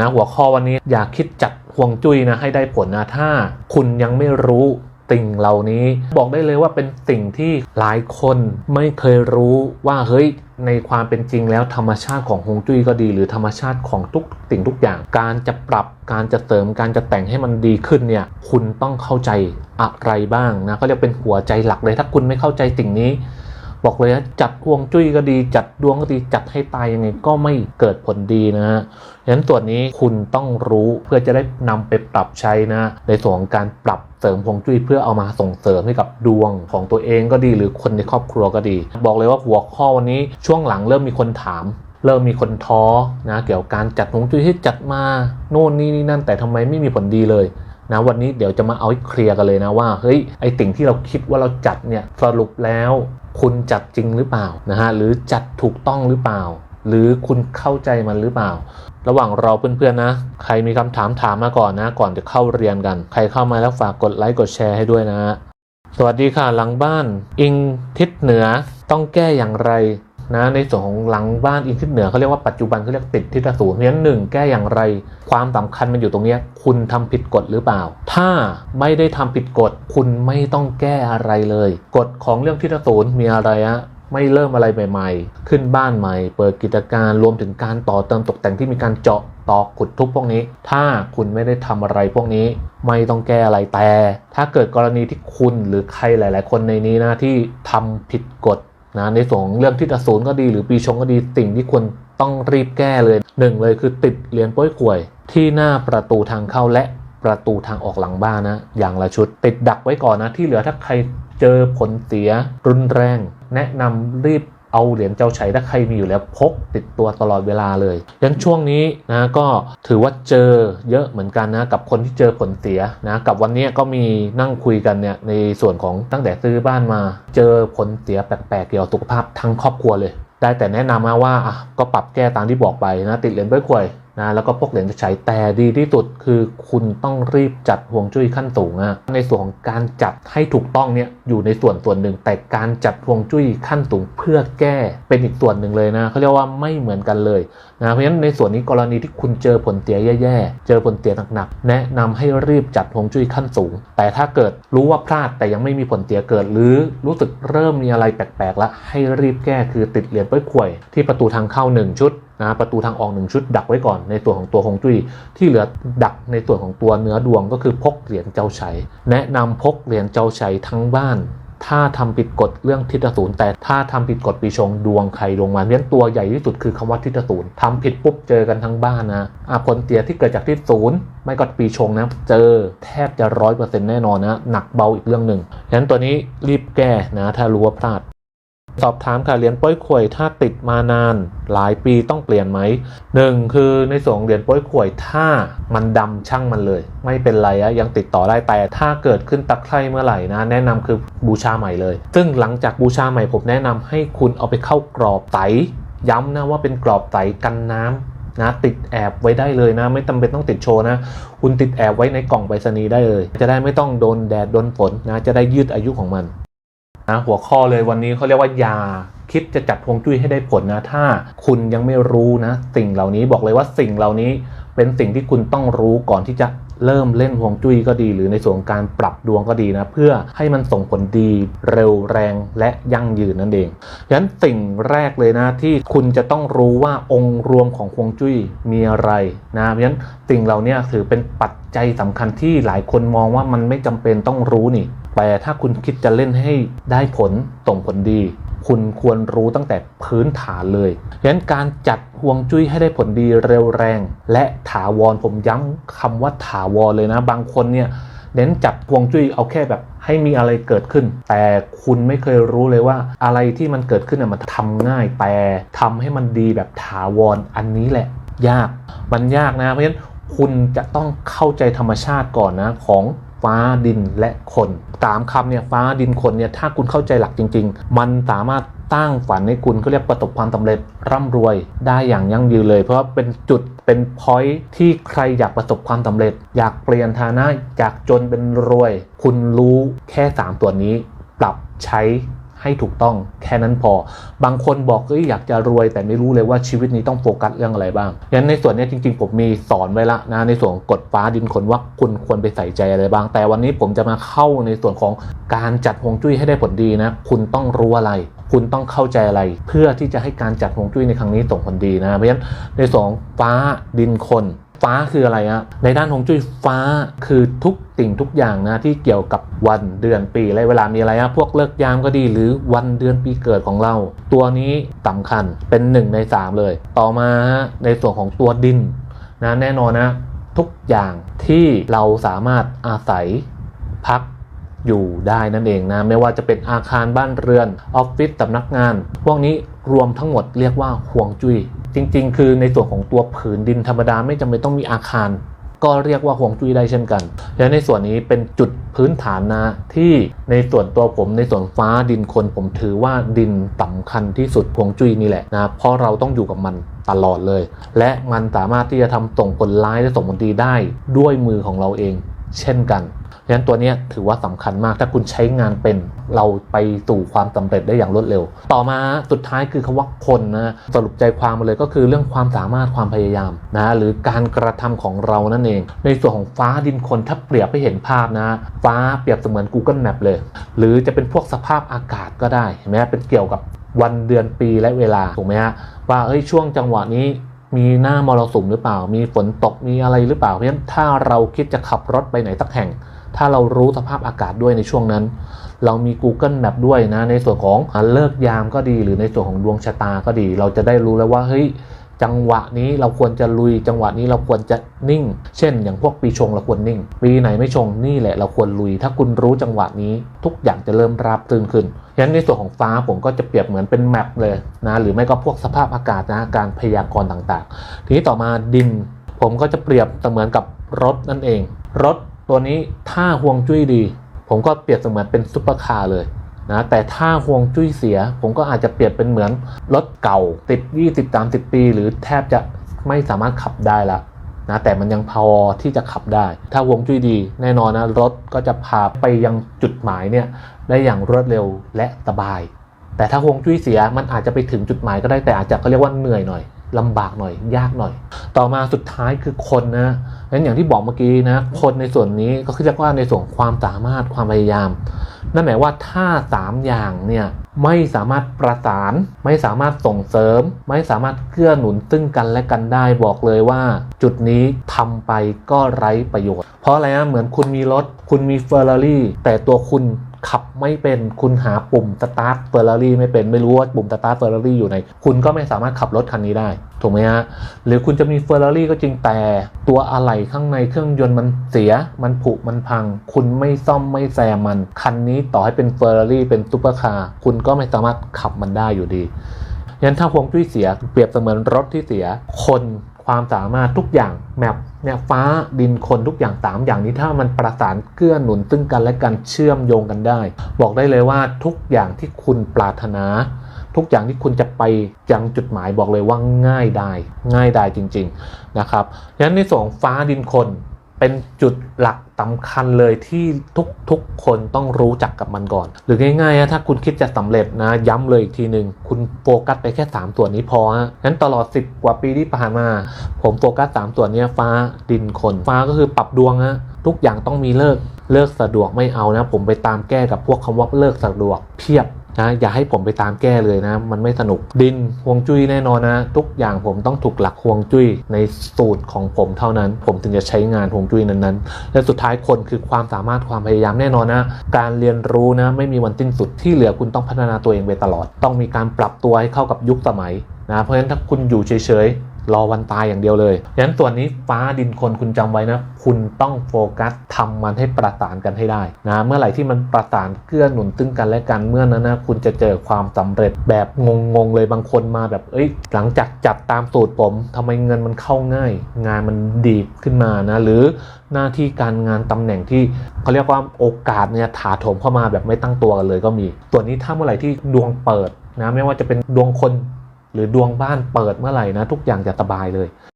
นะหัวข้อวันนี้อย่าคิดจัดห่วงจุ้ยนะให้ได้ผลนะถ้า คุณยังไม่รู้สิ่งเหล่านี้ บอกได้เลยว่าเป็นสิ่งที่หลายคนไม่เคยรู้ว่าเฮ้ยในความเป็นจริงแล้วธรรมชาติของฮวงจุ้ยก็ดี หรือธรรมชาติของทุกสิ่งทุกอย่าง การจะปรับการจะเสริมการจะแต่งให้มันดีขึ้นเนี่ยคุณต้องเข้าใจอะไรบ้างนะก็เรียกเป็นหัวใจหลักเลยถ้าคุณไม่เข้าใจสิ่งนี้ บอกเลยนะจัดห่วงจุ้ยก็ดี จัดดวงก็ดีจัดให้ตายยังไงก็ไม่เกิดผลดีนะฮะฉะนั้นตัวนี้คุณต้องรู้เพื่อจะได้นำไปปรับใช้นะในส่วนของการปรับเสริมห่วงจุ้ยเพื่อเอามาส่งเสริมให้กับดวงของตัวเองก็ดี หรือคนในครอบครัวก็ดี บอกเลยว่าหัวข้อวันนี้ช่วงหลังเริ่มมีคนถามเริ่มมีคนท้อนะเกี่ยวกับการจัดฮวงจุ้ยที่จัดมาโน่นนี่นี่นั่นแต่ทำไมไม่มีผลดีเลยนะวันนี้เดี๋ยวจะมาเอาให้เคลียร์กันเลยนะว่าเฮ้ยไอสิ่งที่เราคิดว่าเราจัดเนี่ยสรุปแล้ว คุณจัดจริงหรือเปล่านะฮะหรือจัดถูกต้องหรือเปล่า หรือคุณเข้าใจมันหรือเปล่า ระหว่างเราเพื่อนๆนะ ใครมีคำถามถามมาก่อนนะ ก่อนจะเข้าเรียนกัน ใครเข้ามาแล้วฝากกดไลค์กดแชร์ให้ด้วยนะฮะสวัสดีค่ะหลังบ้าน อิงทิศเหนือต้องแก้อย่างไร นะในส่วนของหลังบ้านอินทิศเหนือเขาเรียกว่าปัจจุบันเขาเรียกติดทิศศูนย์เพราะฉะนั้นหนึ่งแก้อย่างไร ความสำคัญมันอยู่ตรงนี้คุณทำผิดกฎหรือเปล่า ถ้าไม่ได้ทำผิดกฎคุณไม่ต้องแก้อะไรเลย กฎของเรื่องทิศศูนย์มีอะไรอะไม่เริ่มอะไรใหม่ๆ ขึ้นบ้านใหม่ เปิดกิจการรวมถึงการต่อเติมตกแต่งที่มีการเจาะตอกขุดทุบพวกนี้ ถ้าคุณไม่ได้ทำอะไรพวกนี้ ไม่ต้องแก้อะไรแต่ ถ้าเกิดกรณีที่คุณหรือใครหลาย ๆ คนในนี้นะที่ทำผิดกฎ นะในส่วนของเรื่องที่อสูรก็ดีหรือปีชงก็ดีสิ่งที่ควรต้องรีบแก้เลยหนึ่งเลยคือติดเหรียญป้ยข่วย ที่หน้าประตูทางเข้าและประตูทางออกหลังบ้านนะ อย่างละชุด ติดดักไว้ก่อนนะที่เหลือถ้าใครเจอผลเสียรุนแรง แนะนำรีบ เอาเหรียญเจ้าชัยถ้าใครมีอยู่แล้วพกติดตัวตลอดเวลาเลยยังช่วงนี้นะก็ถือว่าเจอเยอะเหมือนกันนะกับคนที่เจอผลเสียนะกับวันนี้ก็มีนั่งคุยกันเนี่ยในส่วนของตั้งแต่ซื้อบ้านมา เจอผลเสียแปลกๆเกี่ยวกับสุขภาพทั้งครอบครัวเลย ได้แต่แนะนำมาว่าอะก็ปรับแก้ตามที่บอกไปนะติดเหรียญเบ้ยควย นะแล้วก็พวกเหรียญจะใช้แต่ดีที่สุดคือคุณต้องรีบจัดห่วงจุ้ยขั้นสูงอะในส่วนของการจัดให้ถูกต้องเนี่ยอยู่ในส่วนส่วนหนึ่ง แต่การจัดห่วงจุ้ยขั้นสูงเพื่อแก้เป็นอีกส่วนหนึ่งเลยนะเขาเรียกว่าไม่เหมือนกันเลยนะเพราะฉะนั้นในส่วนนี้กรณีที่คุณเจอผลเสียแย่ๆ เจอผลเสียหนักๆ แนะนำให้รีบจัดห่วงจุ้ยขั้นสูง แต่ถ้าเกิดรู้ว่าพลาดแต่ยังไม่มีผลเสียเกิด หรือรู้สึกเริ่มมีอะไรแปลกๆแล้วให้รีบแก้คือติดเหรียญเป้ยขวย ที่ประตูทางเข้าหนึ่งชุด นะประตูทางออกหนึ่งชุดดักไว้ก่อนในตัวของตัวฮงจุ้ยที่เหลือดักในส่วนของตัวเนื้อดวงก็คือพกเหรียญเจ้าชัยแนะนำพกเหรียญเจ้าชัยทั้งบ้าน ถ้าทำผิดกฎเรื่องทิศศูนย์แต่ถ้าทำผิดกฎปีชงดวงใครดวงมันเลี้ยงตัวใหญ่ที่สุดคือคำว่าทิศศูนย์ทำผิดปุ๊บเจอกันทั้งบ้านนะอะผลเสียที่เกิดจากทิศศูนย์ไม่ก็ปีชงนะเจอแทบจะร้อยเปอร์เซ็นต์แน่นอนนะหนักเบาอีกเรื่องหนึ่งฉะนั้นตัวนี้รีบแก้นะถ้ารู้ว่าพลาด สอบถามค่ะเหรียญป้ยข่วยถ้าติดมานานหลายปีต้องเปลี่ยนไหมหนึ่งคือในส่วนเหรียญป้ยข่วยถ้ามันดำช่างมันเลย ไม่เป็นไรอะยังติดต่อได้แต่ถ้าเกิดขึ้นตะไคร่เมื่อไหร่นะแนะนำคือบูชาใหม่เลย ซึ่งหลังจากบูชาใหม่ผมแนะนำให้คุณเอาไปเข้ากรอบไตย้ำนะว่าเป็นกรอบไตกันน้ำนะติดแอบไว้ได้เลยนะ ไม่จำเป็นต้องติดโชว์นะ คุณติดแอบไว้ในกล่องไปรษณีย์ได้เลย จะได้ไม่ต้องโดนแดดโดนฝนนะ จะได้ยืดอายุของมัน นะหัวข้อเลยวันนี้เขาเรียกว่ายาคิดจะจัดฮวงจุ้ยให้ได้ผลนะ ถ้าคุณยังไม่รู้นะ สิ่งเหล่านี้บอกเลยว่าสิ่งเหล่านี้เป็นสิ่งที่คุณต้องรู้ก่อนที่จะเริ่มเล่นฮวงจุ้ยก็ดี หรือในส่วนของการปรับดวงก็ดีนะ เพื่อให้มันส่งผลดีเร็วแรงและยั่งยืนนั่นเองฉะนั้นสิ่งแรกเลยนะที่คุณจะต้องรู้ว่าองค์รวมของฮวงจุ้ยมีอะไรนะเพราะฉะนั้นสิ่งเหล่านี้ถือเป็นปัจจัยสำคัญที่หลายคนมองว่ามันไม่จำเป็นต้องรู้นี่ แต่ถ้าคุณคิดจะเล่นให้ได้ผลส่งผลดี คุณควรรู้ตั้งแต่พื้นฐานเลยฉะนั้นการจัดห่วงจุ้ยให้ได้ผลดีเร็วแรง และถาวรผมย้ำคำว่าถาวรเลยนะ บางคนเนี่ยเน้นจัดห่วงจุ้ยเอาแค่แบบให้มีอะไรเกิดขึ้น แต่คุณไม่เคยรู้เลยว่าอะไรที่มันเกิดขึ้นน่ะมันทำง่ายแต่ทำให้มันดีแบบถาวรอันนี้แหละ ยากมันยากนะเพราะฉะนั้นคุณจะต้องเข้าใจธรรมชาติก่อนนะของ ฟ้าดินและคนสามคำเนี่ยฟ้าดินคนเนี่ยถ้าคุณเข้าใจหลักจริง ๆ มันสามารถตั้งฝันให้คุณก็เรียกประสบความสำเร็จร่ำรวยได้อย่างยั่งยืนเลย เพราะว่าเป็นจุดเป็นพอยที่ใครอยากประสบความสำเร็จ อยากเปลี่ยนฐานะจากจนเป็นรวย คุณรู้แค่ 3 ตัวนี้ ปรับใช้ ให้ถูกต้องแค่นั้นพอ บางคนบอกเอ้ยอยากจะรวย แต่ไม่รู้เลยว่าชีวิตนี้ต้องโฟกัสเรื่องอะไรบ้างงั้นในส่วนนี้จริง ๆ ผมมีสอนไว้ละนะในส่วนกฎฟ้าดินคนว่าคุณควรไปใส่ใจอะไรบ้าง แต่วันนี้ผมจะมาเข้าในส่วนของการจัดฮวงจุ้ยให้ได้ผลดีนะ คุณต้องรู้อะไร คุณต้องเข้าใจอะไร เพื่อที่จะให้การจัดฮวงจุ้ยในครั้งนี้ส่งผลดีนะเพราะฉะนั้นในส่วนฟ้าดินคน ฟ้าคืออะไรอะในด้านของจุ้ยฟ้าคือทุกสิ่งทุกอย่างนะที่เกี่ยวกับวันเดือนปีและเวลามีอะไรอะพวกเลิกยามก็ดีหรือวันเดือนปีเกิดของเรา ตัวนี้สำคัญเป็นหนึ่งในสามเลย ต่อมาในส่วนของตัวดินนะแน่นอนนะทุกอย่างที่เราสามารถอาศัยพัก อยู่ได้นั่นเองนะไม่ว่าจะเป็นอาคารบ้านเรือนออฟฟิศสำนักงาน พวกนี้รวมทั้งหมดเรียกว่าห่วงจุย้ยจริง ๆ คือในส่วนของตัวผืนดินธรรมดาไม่จำเป็นต้องมีอาคาร ก็เรียกว่าห่วงจุ้ยได้เช่นกัน และในส่วนนี้เป็นจุดพื้นฐานนะที่ในส่วนตัวผมในส่วนฟ้าดินคนผมถือว่าดินสำคัญที่สุดห่วงจุ้ยนี่แหละนะเพราะเราต้องอยู่กับมันตลอดเลย และมันสามารถที่จะทำส่งผลร้ายและส่งผลดีได้ด้วยมือของเราเอง เช่นกัน ดังนั้นตัวนี้ถือว่าสำคัญมากถ้าคุณใช้งานเป็นเราไปสู่ความสำเร็จได้อย่างรวดเร็ว ต่อมาสุดท้ายคือคำว่าคนนะสรุปใจความมาเลยก็คือเรื่องความสามารถความพยายามนะหรือการกระทำของเรานั่นเอง ในส่วนของฟ้าดินคนถ้าเปรียบให้เห็นภาพนะ ฟ้าเปรียบเสมือน Google Map เลย หรือจะเป็นพวกสภาพอากาศก็ได้เห็นไหมเป็นเกี่ยวกับวันเดือนปีและเวลาถูกไหมฮะว่าเอ้ยช่วงจังหวะนี้มีหน้ามรสุมหรือเปล่า มีฝนตกมีอะไรหรือเปล่าเพราะฉะนั้นถ้าเราคิดจะขับรถไปไหนสักแห่ง ถ้าเรารู้สภาพอากาศด้วยในช่วงนั้น เรามี Google Map ด้วยนะ ในส่วนของเลิกยามก็ดี หรือในส่วนของดวงชะตาก็ดี เราจะได้รู้แล้วว่าเฮ้ยจังหวะนี้เราควรจะลุย จังหวะนี้เราควรจะนิ่ง เช่น อย่างพวกปีชงเราควรนิ่ง ปีไหนไม่ชงนี่แหละเราควรลุย ถ้าคุณรู้จังหวะนี้ทุกอย่างจะเริ่มราบรื่นขึ้นฉะนั้นในส่วนของฟ้าผมก็จะเปรียบเหมือนเป็นแมปเลยนะหรือไม่ก็พวกสภาพอากาศนะการพยากรณ์ต่างๆ ทีนี้ต่อมาดิน ผมก็จะเปรียบเสมือนกับรถนั่นเอง รถ ตัวนี้ถ้าห่วงจุ้ยดี ผมก็เปรียบเสมือนเป็นซุปเปอร์คาร์เลยนะแต่ถ้าห่วงจุ้ยเสีย ผมก็อาจจะเปรียบเป็นเหมือนรถเก่าติด20 30 ปี หรือแทบจะไม่สามารถขับได้ละนะแต่มันยังพอที่จะขับได้ ถ้าห่วงจุ้ยดี แน่นอนนะรถก็จะพาไปยังจุดหมายเนี่ยได้อย่างรวดเร็วและสบาย แต่ถ้าห่วงจุ้ยเสียมันอาจจะไปถึงจุดหมายก็ได้แต่อาจจะเขาเรียกว่าเหนื่อยหน่อยลำบากหน่อยยากหน่อย ต่อมาสุดท้ายคือคนนะ งั้นอย่างที่บอกเมื่อกี้นะคนในส่วนนี้ก็คือเรียกว่าในส่วนความสามารถความพยายาม นั่นหมายว่าถ้า 3 อย่างเนี่ยไม่สามารถประสาน ไม่สามารถส่งเสริม ไม่สามารถเกื้อหนุนซึ่งกันและกันได้บอกเลยว่า จุดนี้ทำไปก็ไร้ประโยชน์ เพราะอะไรนะเหมือนคุณมีรถ คุณมีเฟอร์รารี่แต่ตัวคุณ ขับไม่เป็นคุณหาปุ่มสตาร์ทเฟอร์รารี่ไม่เป็นไม่รู้ว่าปุ่มสตาร์ทเฟอร์รารี่อยู่ไหนคุณก็ไม่สามารถขับรถคันนี้ได้ถูกไหมฮะหรือคุณจะมีเฟอร์รารี่ก็จริงแต่ตัวอะไหล่ข้างในเครื่องยนต์มันเสีย มันผุมันพัง คุณไม่ซ่อมไม่แซมมัน คันนี้ต่อให้เป็นเฟอร์รารี่เป็นซูเปอร์คาร์คุณก็ไม่สามารถขับมันได้อยู่ดี ยันถ้าพวงจุ้ยเสียเปรียบเสมือนรถที่เสีย คนความสามารถทุกอย่างแมปเนี่ยฟ้าดินคนทุกอย่างสามอย่างนี้ถ้ามันประสานเกื้อหนุนซึ่งกันและกันเชื่อมโยงกันได้ บอกได้เลยว่าทุกอย่างที่คุณปรารถนา ทุกอย่างที่คุณจะไปยังจุดหมายบอกเลยว่าง่ายได้ง่ายได้จริง ๆนะครับฉะนั้นในส่วนของฟ้าดินคนเป็นจุดหลัก สำคัญเลยที่ทุกๆคนต้องรู้จักกับมันก่อน หรือง่ายๆนะถ้าคุณคิดจะสำเร็จนะ ย้ำเลยอีกทีหนึ่งคุณโฟกัสไปแค่ 3 ส่วนนี้พอฮะงั้นตลอด 10 กว่าปีที่ผ่านมา ผมโฟกัส 3 ส่วนนี้ฟ้าดินคน ฟ้าก็คือปรับดวงฮะทุกอย่างต้องมีเลิกเลิกสะดวกไม่เอานะ ผมไปตามแก้กับพวกคำว่าเลิกสะดวกเพียบ นะอย่าให้ผมไปตามแก้เลยนะ มันไม่สนุกดินฮวงจุ้ยแน่นอนนะ ทุกอย่างผมต้องถูกหลักฮวงจุ้ยในสูตรของผมเท่านั้น ผมถึงจะใช้งานฮวงจุ้ยนั้นๆ และสุดท้ายคนคือความสามารถความพยายามแน่นอนนะ การเรียนรู้นะไม่มีวันสิ้นสุดที่เหลือคุณต้องพัฒนาตัวเองไปตลอด ต้องมีการปรับตัวให้เข้ากับยุคสมัยนะเพราะฉะนั้นถ้าคุณอยู่เฉยๆ รอวันตายอย่างเดียวเลยฉะนั้นส่วนนี้ฟ้าดินคนคุณจำไว้นะ คุณต้องโฟกัสทำมันให้ประสานกันให้ได้นะเมื่อไหร่ที่มันประสานเกื้อหนุนซึ่งกันและกันเมื่อนั้นนะคุณจะเจอความสำเร็จแบบงงๆเลยบางคนมาแบบเอ้ย หลังจากจัดตามสูตรผมทำไมเงินมันเข้าง่าย งานมันดีขึ้นมานะหรือหน้าที่การงานตำแหน่งที่เขาเรียกว่าโอกาสเนี่ยถาโถมเข้ามาแบบไม่ตั้งตัวกันเลยก็มี ตัวนี้ถ้าเมื่อไหร่ที่ดวงเปิดนะไม่ว่าจะเป็นดวงคน หรือดวงบ้านเปิดเมื่อไหร่นะทุกอย่างจะสบายเลย